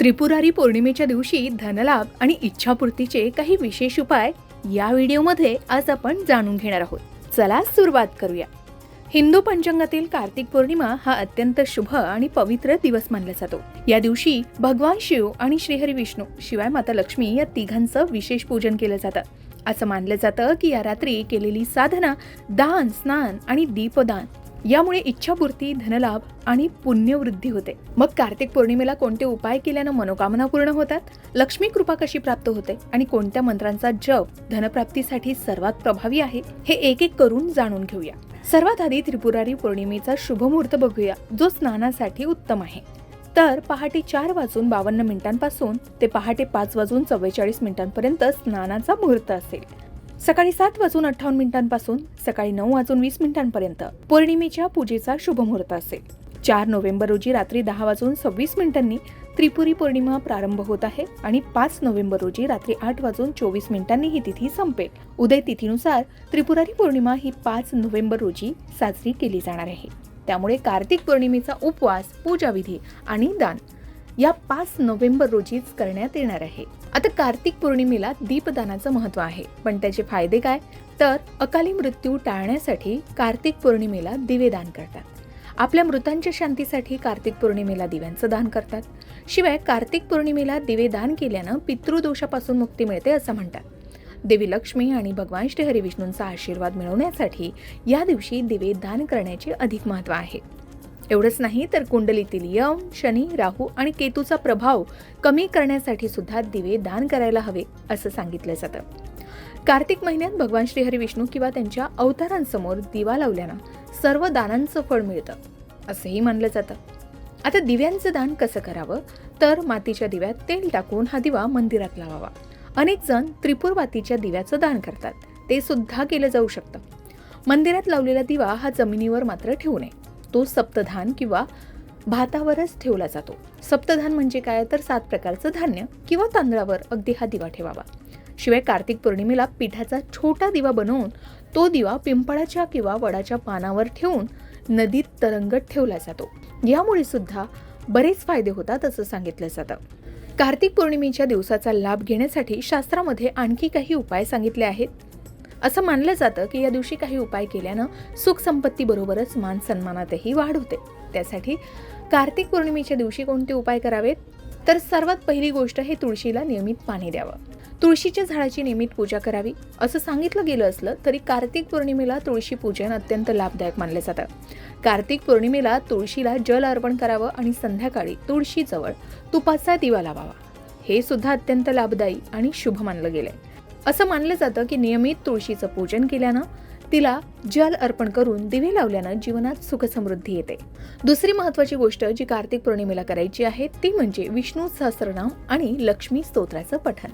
त्रिपुरारी पौर्णिमेच्या दिवशी धनलाभ आणि इच्छापूर्तीचे काही विशेष उपाय या व्हिडिओमध्ये आज आपण जाणून घेणार आहोत. चला सुरुवात करूया. हिंदू पंचांगातील कार्तिक पौर्णिमा हा अत्यंत शुभ आणि पवित्र दिवस मानला जातो. या दिवशी भगवान शिव आणि श्रीहरी विष्णू शिवाय माता लक्ष्मी या तिघांचं विशेष पूजन केलं जातं. असं मानलं जातं की या रात्री केलेली साधना दान स्नान आणि दीपदान यामुळे इच्छापूर्ती धनलाभ आणि पुण्यवृद्धी होते. मग कार्तिक पौर्णिमेला कोणते उपाय केल्यानं मनोकामना पूर्ण होतात? लक्ष्मी कृपा कशी प्राप्त होते? आणि कोणत्या मंत्रांचा जप धनप्राप्तीसाठी सर्वात प्रभावी आहे? हे एक एक करून जाणून घेऊया. सर्वात आधी त्रिपुरारी पौर्णिमेचा शुभ मुहूर्त बघूया जो स्नानासाठी उत्तम आहे. तर पहाटे चार वाजून बावन्न मिनिटांपासून ते पहाटे पाच वाजून चव्वेचाळीस मिनिटांपर्यंत स्नानाचा मुहूर्त असेल. सकाळी सात वाजून अठ्ठावन्न मिनिटांपासून सकाळी नऊ वाजून वीस मिनिटांपर्यंत पौर्णिमेच्या पूजेचा शुभमुहूर्त असेल. चार नोव्हेंबर रोजी रात्री दहा वाजून सव्वीस मिनिटांनी त्रिपुरी पौर्णिमा प्रारंभ होत आहे आणि पाच नोव्हेंबर रोजी रात्री आठ वाजून चोवीस मिनिटांनी ही तिथी संपेल. उदय तिथीनुसार त्रिपुरारी पौर्णिमा ही पाच नोव्हेंबर रोजी साजरी केली जाणार आहे. त्यामुळे कार्तिक पौर्णिमेचा उपवास पूजाविधी आणि दान या पाच नोव्हेंबर रोजीच करण्यात येणार आहे. आता कार्तिक पौर्णिमेला दीपदानाचं महत्त्व आहे. पण त्याचे फायदे काय? तर अकाली मृत्यू टाळण्यासाठी कार्तिक पौर्णिमेला दिवे दान करतात. आपल्या मृतांच्या शांतीसाठी कार्तिक पौर्णिमेला दिव्यांचं दान करतात. शिवाय कार्तिक पौर्णिमेला दिवे दान केल्यानं पितृदोषापासून मुक्ती मिळते असं म्हणतात. देवी लक्ष्मी आणि भगवान श्री हरिविष्णूंचा आशीर्वाद मिळवण्यासाठी या दिवशी दिवे दान करण्याचे अधिक महत्त्व आहे. एवढंच नाही तर कुंडलीतील यम शनी राहू आणि केतूचा प्रभाव कमी करण्यासाठी सुद्धा दिवे दान करायला हवे असं सांगितलं जातं. कार्तिक महिन्यात भगवान श्रीहरी विष्णू किंवा त्यांच्या अवतारांसमोर दिवा लावल्यानं सर्व दानांचं फळ मिळतं असंही मानलं जातं. आता दिव्यांचं दान कसं करावं? तर मातीच्या दिव्यात तेल टाकून हा दिवा मंदिरात लावावा. अनेक जण त्रिपुरवातीच्या दिव्याचं दान करतात ते सुद्धा केलं जाऊ शकतं. मंदिरात लावलेला दिवा हा जमिनीवर मात्र ठेवू नये. तो सप्तधान किंवा भातावरच ठेवला जातो. सप्तधान म्हणजे काय? तर सात प्रकारचं धान्य किंवा तांदळावर अगदी हा दिवा ठेवावा. शिवाय कार्तिक पौर्णिमेला पिठाचा छोटा दिवा बनवून तो दिवा पिंपळाच्या किंवा वडाच्या पानावर ठेवून नदीत तरंगत ठेवला जातो. यामुळे सुद्धा बरेच फायदे होतात असं सांगितलं जातं. कार्तिक पौर्णिमेच्या दिवसाचा लाभ घेण्यासाठी शास्त्रामध्ये आणखी काही उपाय सांगितले आहेत? असं मानलं जातं की या दिवशी काही उपाय केल्यानं सुखसंपत्तीबरोबरच मान सन्मानातही वाढ होते त्यासाठी कार्तिक पौर्णिमेच्या दिवशी कोणते उपाय करावेत? तर सर्वात पहिली गोष्ट हे तुळशीला नियमित पाणी द्यावं. तुळशीच्या झाडाची नियमित पूजा करावी असं सांगितलं गेलं असलं तरी कार्तिक पौर्णिमेला तुळशी पूजन अत्यंत लाभदायक मानलं जातं. कार्तिक पौर्णिमेला तुळशीला जल अर्पण करावं आणि संध्याकाळी तुळशीजवळ तुपाचा दिवा लावावा. हे सुद्धा अत्यंत लाभदायी आणि शुभ मानलं गेलंय. असं मानलं जातं की नियमित तुळशीचं पूजन केल्यानं तिला जल अर्पण करून दिवे लावल्यानं जीवनात सुखसमृद्धी येते. दुसरी महत्वाची गोष्ट जी कार्तिक पौर्णिमेला करायची आहे ती म्हणजे विष्णू सहस्रनाम आणि लक्ष्मी स्तोत्राचं पठण.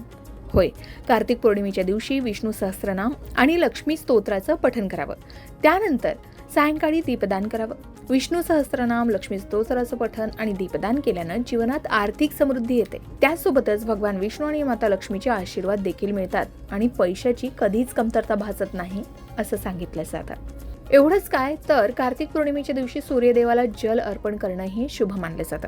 होय कार्तिक पौर्णिमेच्या दिवशी विष्णू सहस्रनाम आणि लक्ष्मी स्तोत्राचं पठण करावं. त्यानंतर सायंकाळी दीपदान करावं. विष्णू सहस्रनाम लक्ष्मी स्तोत्राचं पठन आणि दीपदान केल्यानं जीवनात आर्थिक समृद्धी येते. त्याचसोबतच भगवान विष्णू आणि माता लक्ष्मीचे आशीर्वाद देखील मिळतात आणि पैशाची कधीच कमतरता भासत नाही असं सांगितलं जातं एवढंच काय तर कार्तिक पौर्णिमेच्या दिवशी सूर्यदेवाला जल अर्पण करणंही शुभ मानलं जातं.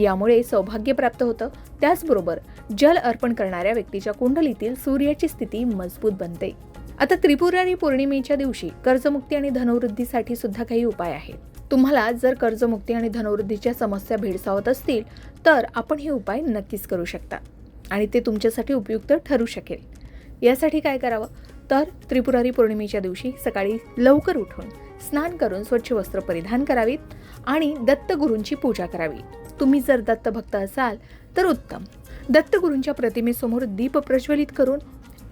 यामुळे सौभाग्य प्राप्त होतं. त्याचबरोबर जल अर्पण करणाऱ्या व्यक्तीच्या कुंडलीतील सूर्याची स्थिती मजबूत बनते. आता त्रिपुरारी पौर्णिमेच्या दिवशी कर्जमुक्ती आणि धनवृद्धीसाठी सुद्धा काही उपाय आहेत. तुम्हाला जर कर्जमुक्ती आणि धनवृद्धीच्या समस्या भेडसावत असतील तर आपण हे उपाय नक्कीच करू शकता आणि ते तुमच्यासाठी उपयुक्त ठरू शकेल. यासाठी काय करावं? तर त्रिपुरारी पौर्णिमेच्या दिवशी सकाळी लवकर उठून स्नान करून स्वच्छ वस्त्र परिधान करावीत आणि दत्तगुरूंची पूजा करावी. तुम्ही जर दत्तभक्त असाल तर उत्तम. दत्तगुरूंच्या प्रतिमेसमोर दीप प्रज्वलित करून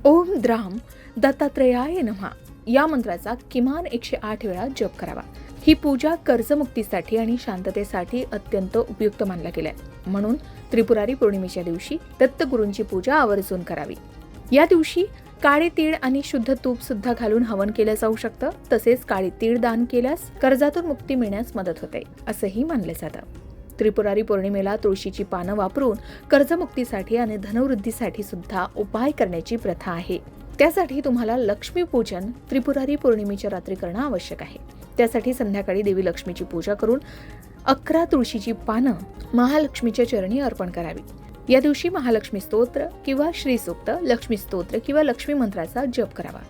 ओम द्राम दत्तात्रेयाय नमः. या मंत्राचा किमान एकशे आठ वेळा जप करावा. ही पूजा कर्जमुक्तीसाठी आणि शांततेसाठी अत्यंत उपयुक्त मानला गेलाय. म्हणून त्रिपुरारी पौर्णिमेच्या दिवशी दत्तगुरूंची पूजा आवर्जून करावी. या दिवशी काळे तीळ आणि शुद्ध तूप सुद्धा घालून हवन केलं जाऊ शकतं. तसेच काळे तीळ दान केल्यास कर्जातून मुक्ती मिळण्यास मदत होते असंही मानलं जातं. त्रिपुरारी पौर्णिमेला तुळशीची पानं वापरून कर्जमुक्तीसाठी आणि धनवृद्धीसाठी सुद्धा उपाय करण्याची प्रथा आहे. त्यासाठी तुम्हाला लक्ष्मी पूजन त्रिपुरारी पौर्णिमेच्या रात्री करणं आवश्यक आहे. त्यासाठी संध्याकाळी देवी लक्ष्मीची पूजा करून अकरा तुळशीची पानं महालक्ष्मीच्या चरणी अर्पण करावी. या दिवशी महालक्ष्मी स्तोत्र किंवा श्रीसूक्त लक्ष्मी स्तोत्र किंवा लक्ष्मी मंत्राचा जप करावा.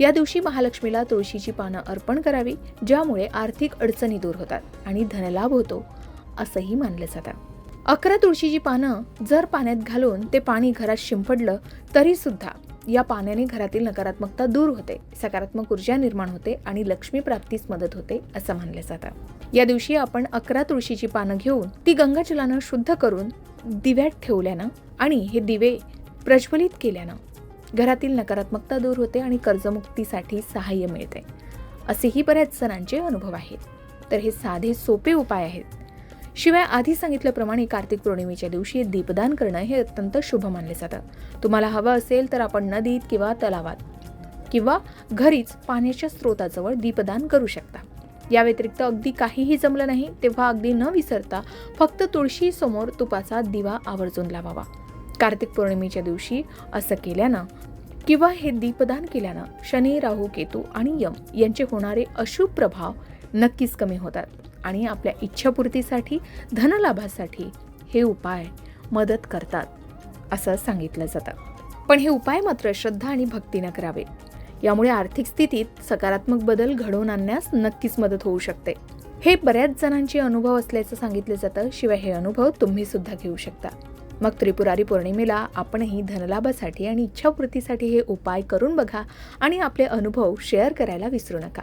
या दिवशी महालक्ष्मीला तुळशीची पानं अर्पण करावी ज्यामुळे आर्थिक अडचणी दूर होतात आणि धनलाभ होतो. असंही मानलं जातं. अकरा तुळशीची पानं जर पाण्यात घालून ते पाणी घरात शिंपडलं तरी सुद्धा या पाण्याने घरातील नकारात्मकता दूर होते सकारात्मक ऊर्जा निर्माण होते आणि लक्ष्मी प्राप्तीस मदत होते असं मानलं जातं. या दिवशी आपण अकरा तुळशीची पानं घेऊन ती गंगाजलानं शुद्ध करून दिव्यात ठेवल्यानं आणि हे दिवे प्रज्वलित केल्यानं घरातील नकारात्मकता दूर होते आणि कर्जमुक्तीसाठी सहाय्य मिळते. असेही बऱ्याच जणांचे अनुभव आहेत. तर हे साधे सोपे उपाय आहेत. शिवाय आधी सांगितल्याप्रमाणे कार्तिक पौर्णिमेच्या दिवशी दीपदान करणं हे अत्यंत शुभ मानले जातं. तुम्हाला हवं असेल तर आपण नदीत किंवा तलावात किंवा घरीच पाण्याच्या स्रोताजवळ दीपदान करू शकता. या व्यतिरिक्त अगदी काहीही जमलं नाही तेव्हा अगदी न विसरता फक्त तुळशी समोर तुपाचा दिवा आवर्जून लावावा. कार्तिक पौर्णिमेच्या दिवशी असं केल्यानं किंवा हे दीपदान केल्यानं शनी राहू केतू आणि यम यांचे होणारे अशुभ प्रभाव नक्कीच कमी होतात. आणि आपल्या इच्छापूर्तीसाठी धनलाभासाठी हे उपाय मदत करतात असं सांगितलं जातं. पण हे उपाय मात्र श्रद्धा आणि भक्तीनं करावे. यामुळे आर्थिक स्थितीत सकारात्मक बदल घडवून आणण्यास नक्कीच मदत होऊ शकते. हे बऱ्याच जणांचे अनुभव असल्याचं सांगितलं जातं शिवाय हे अनुभव तुम्ही सुद्धा घेऊ शकता. मग त्रिपुरारी पौर्णिमेला आपणही धनलाभासाठी आणि इच्छापूर्तीसाठी हे उपाय करून बघा आणि आपले अनुभव शेअर करायला विसरू नका.